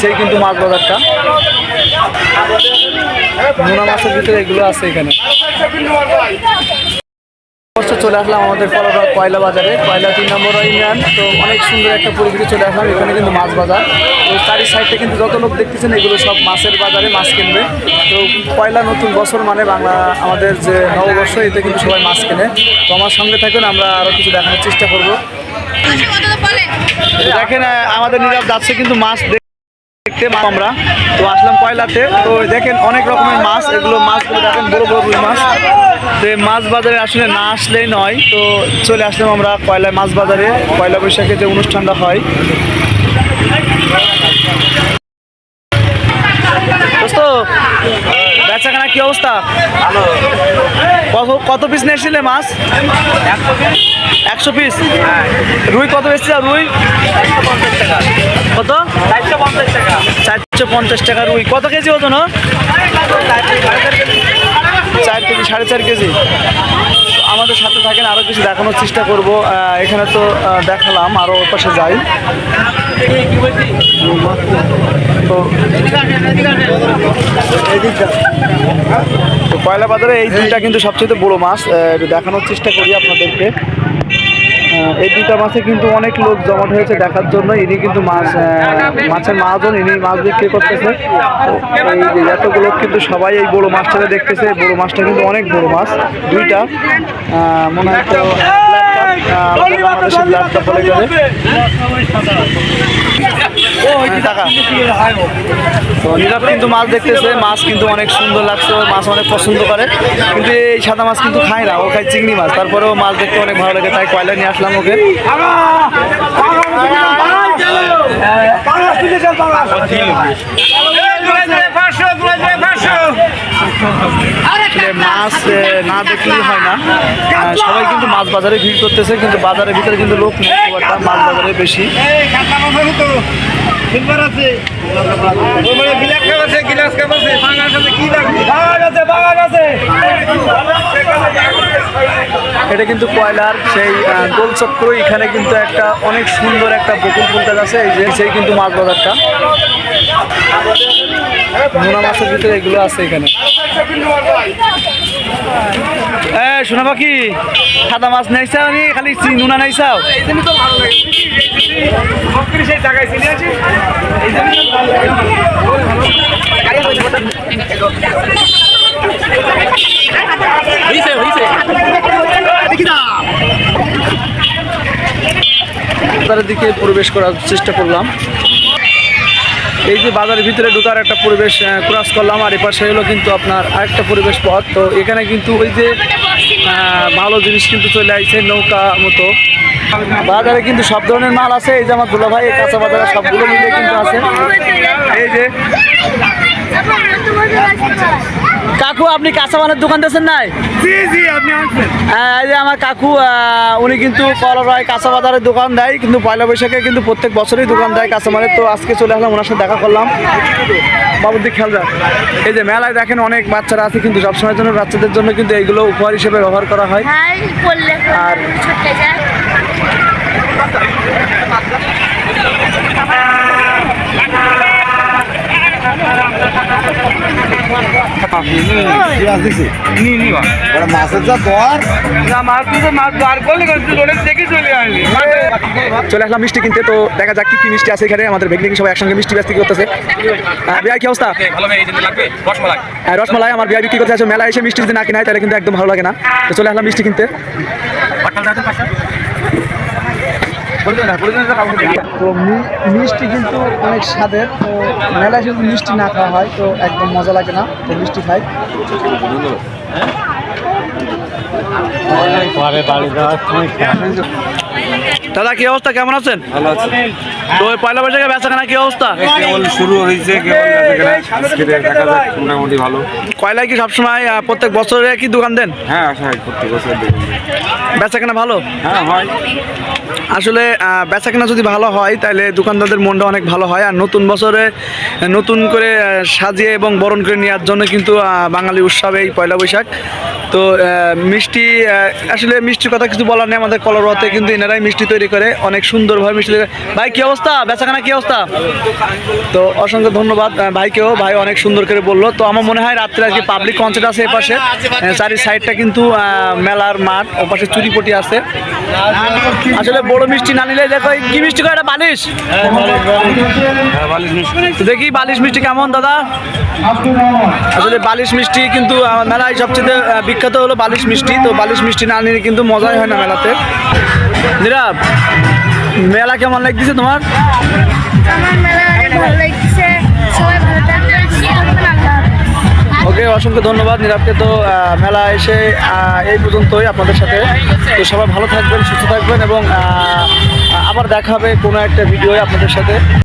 সেই কিন্তু মাছ বাজারটা। নোনা মাছের ভিতরে এগুলো আছে এখানে। অবশ্য চলে আসলাম আমাদের কলাপাড়া কয়লা বাজারে। কয়লা তিন নম্বর ইউনিয়ন তো অনেক সুন্দর একটা পরিবেশে চলে আসলাম। এখানে কিন্তু মাছ বাজার। তো চারি সাইডে কিন্তু যত লোক দেখতেছেন এগুলো সব মাছের বাজারে মাছ কিনবে। তো কয়লা নতুন বছর মানে বাংলা আমাদের যে নববর্ষ এতে কিন্তু সবাই মাছ কেনে। তো আমার সঙ্গে থাকুন আমরা আরও কিছু দেখানোর চেষ্টা করব। দেখেন আমাদের নীরব যাচ্ছে কিন্তু মাছ দেখতে আমরা। তো আসলাম কয়লাতে। তো দেখেন অনেক রকমের মাছ। এগুলো মাছগুলো দেখেন বড় বড় রুই মাছ। তো এই মাছ বাজারে আসলে না আসলেই নয়। তো চলে আসলাম আমরা কয়লায় মাছ বাজারে। পয়লা বৈশাখে যে অনুষ্ঠানটা হয়। কি অবস্থা? কত কত পিস নিয়ে এসেছিলে মাছ? একশো পিস রুই কত এসেছিল রুই? কত? চারশো পঞ্চাশ টাকা রুই। কত কেজি ওজন ও? চার কেজি, সাড়ে চার কেজি। আমাদের সাথে থাকেন আরও কিছু দেখানোর চেষ্টা করব। এখানে তো দেখালাম আরও ওর পাশে যাই। তো কয়লা বাজারে এই দুইটা কিন্তু সবচেয়ে বড় মাছ। একটু দেখানোর চেষ্টা করি আপনাদেরকে। এই দুইটা মাছে কিন্তু অনেক লোক জমাট হয়েছে দেখার জন্য ইনি কিন্তু মাছ মাছের মাহাজন ইনি মাছ বিক্রি করতেছে এই এতগুলো কিন্তু সবাই এই বড়ো মাছটাকে দেখতেছে বড় মাছটা কিন্তু অনেক বড় মাছ দুইটা মনে হয় একটা বলে গেলে হ্যাঁ, টাকা নীরব কিন্তু মাছ দেখতেছে মাছ কিন্তু অনেক সুন্দর লাগছে মাছ অনেক পছন্দ করে কিন্তু এই সাদা মাছ কিন্তু খায় না ও খায় চিংড়ি মাছ তারপরেও মাছ দেখতে অনেক ভালো লাগে তাই কয়লা নিয়ে আসলাম ওকে মাছ না দেখলেই হয় না। সবাই কিন্তু মাছ বাজারে ভিড় করতেছে কিন্তু বাজারের ভিতরে কিন্তু লোক নেই মাছ বাজারে বেশি। এটা কিন্তু কয়লার সেই গোলচক্র। এখানে কিন্তু একটা অনেক সুন্দর একটা বকুল ফুল গাছ আছে এই যে সেই কিন্তু মাছ বাজারটা। নোনা মাছের ভিতরে এগুলো আছে এখানে। শোনা পাখি? সাদা মাছ নাইছাও নি? খালি নোনা নাইছাও? বাজারের দিকে প্রবেশ করার চেষ্টা করলাম। এই যে বাজারের ভিতরে ঢুকার একটা পরিবেশ ক্রস করলাম, আর এপাশে হলো কিন্তু আপনার আরেকটা পরিবেশ পথ। তো এখানে কিন্তু ওই যে ভালো জিনিস কিন্তু চলে আসছে নৌকা মতো। বাজারে কিন্তু সব ধরনের মাল আছে, এই যে আমার দুলা ভাই কাঁচা বাজারে সবগুলো মিলে কিন্তু আছে। এই যে কাকু আপনি কাঁচা মালের দোকান দিয়েছেন নাই? হ্যাঁ, এই যে আমার কাকু উনি কিন্তু কলরায় কাঁচা বাজারের দোকান দেয় কিন্তু পয়লা বৈশাখে কিন্তু প্রত্যেক বছরই দোকান দেয় কাঁচা মালের তো আজকে চলে আসলাম ওনার সাথে দেখা করলাম। বাবুর দিক খেয়াল রাখ। এই যে মেলায় দেখেন অনেক বাচ্চারা আছে কিন্তু সবসময়ের জন্য বাচ্চাদের জন্য কিন্তু এইগুলো উপহার হিসেবে ব্যবহার করা হয়। আর মাছের যা দর চলে আসলাম মিষ্টি কিনতে, তো দেখা যাক কি কি মিষ্টি আছে এখানে। আমাদের ভেগনিকি সবাই একসঙ্গে মিষ্টি ব্যস্ত করতেছে। বিয়ার কি অবস্থা? রসমালাই, আমার বিয়ার বিক্রি করতে আছে মেলা এসে মিষ্টি যদি না কিনায়, তাহলে কিন্তু একদম ভালো লাগে না। তো চলে আসলাম মিষ্টি কিনতে। তো মি- মিষ্টি কিন্তু অনেক স্বাদের তো মেলায় যদি মিষ্টি না খাওয়া হয় তো একদম মজা লাগে না তো মিষ্টি খাই। দাদা কি অবস্থা? কেমন আছেন? ভালো তো ওই পয়লা বৈশাখে বেচা কেনা কি অবস্থা? কেবল শুরু হয়েছে কেবল বেচাকেনা। দেখা যাক মোটামুটি ভালো। কয়লায় কি সবসময় আহ, প্রত্যেক বছরে কি দোকান দেন? হ্যাঁ আশা হয় প্রত্যেক বছর দেখুন বেচা কেনা ভালো? হ্যাঁ হয়। আসলে আহ, বেচা কেনা যদি ভালো হয় তাহলে দোকানদারদের মনটা অনেক ভালো হয়। আর নতুন বছরে নতুন করে আহ, সাজিয়ে এবং বরণ করে নেওয়ার জন্য কিন্তু আহ, বাঙালি উৎসব এই পয়লা বৈশাখ। তো আহ, মিষ্টি আহ, আসলে মিষ্টির কথা কিছু বলার নেই আমাদের কলরতে কিন্তু এনারাই মিষ্টি তৈরি তৈরি করে, অনেক সুন্দরভাবে মিষ্টি। ভাই, কি অবস্থা? বেচাকেনা কি অবস্থা? তো অসংখ্য ধন্যবাদ ভাইকেও। ভাই অনেক সুন্দর করে বলল। তো আমার মনে হয় রাত্রে আজকে পাবলিক কনসার্ট আছে এপাশে। চারি সাইডটা কিন্তু মেলার মাঠ, ওপাশে চুরিপটি আছে। আসলে বড় মিষ্টি না নিলে, দেখো কি মিষ্টি করে এটা, বালিশ? দেখি বালিশ মিষ্টি কেমন, দাদা? আসলে বালিশ মিষ্টি কিন্তু মেলায় সবচেয়ে বিখ্যাত হলো বালিশ মিষ্টি। তো বালিশ মিষ্টি না নিলে কিন্তু মজাই হয় না মেলাতে। নীরব মেলা কেমন লাগতেছে তোমার। ওকে অসংখ্য ধন্যবাদ নীরবকে তো মেলা এসে এই পর্যন্তই আপনাদের সাথে। তো সবাই ভালো থাকবেন সুস্থ থাকবেন এবং আবার দেখা হবে কোনো একটা ভিডিও আপনাদের সাথে।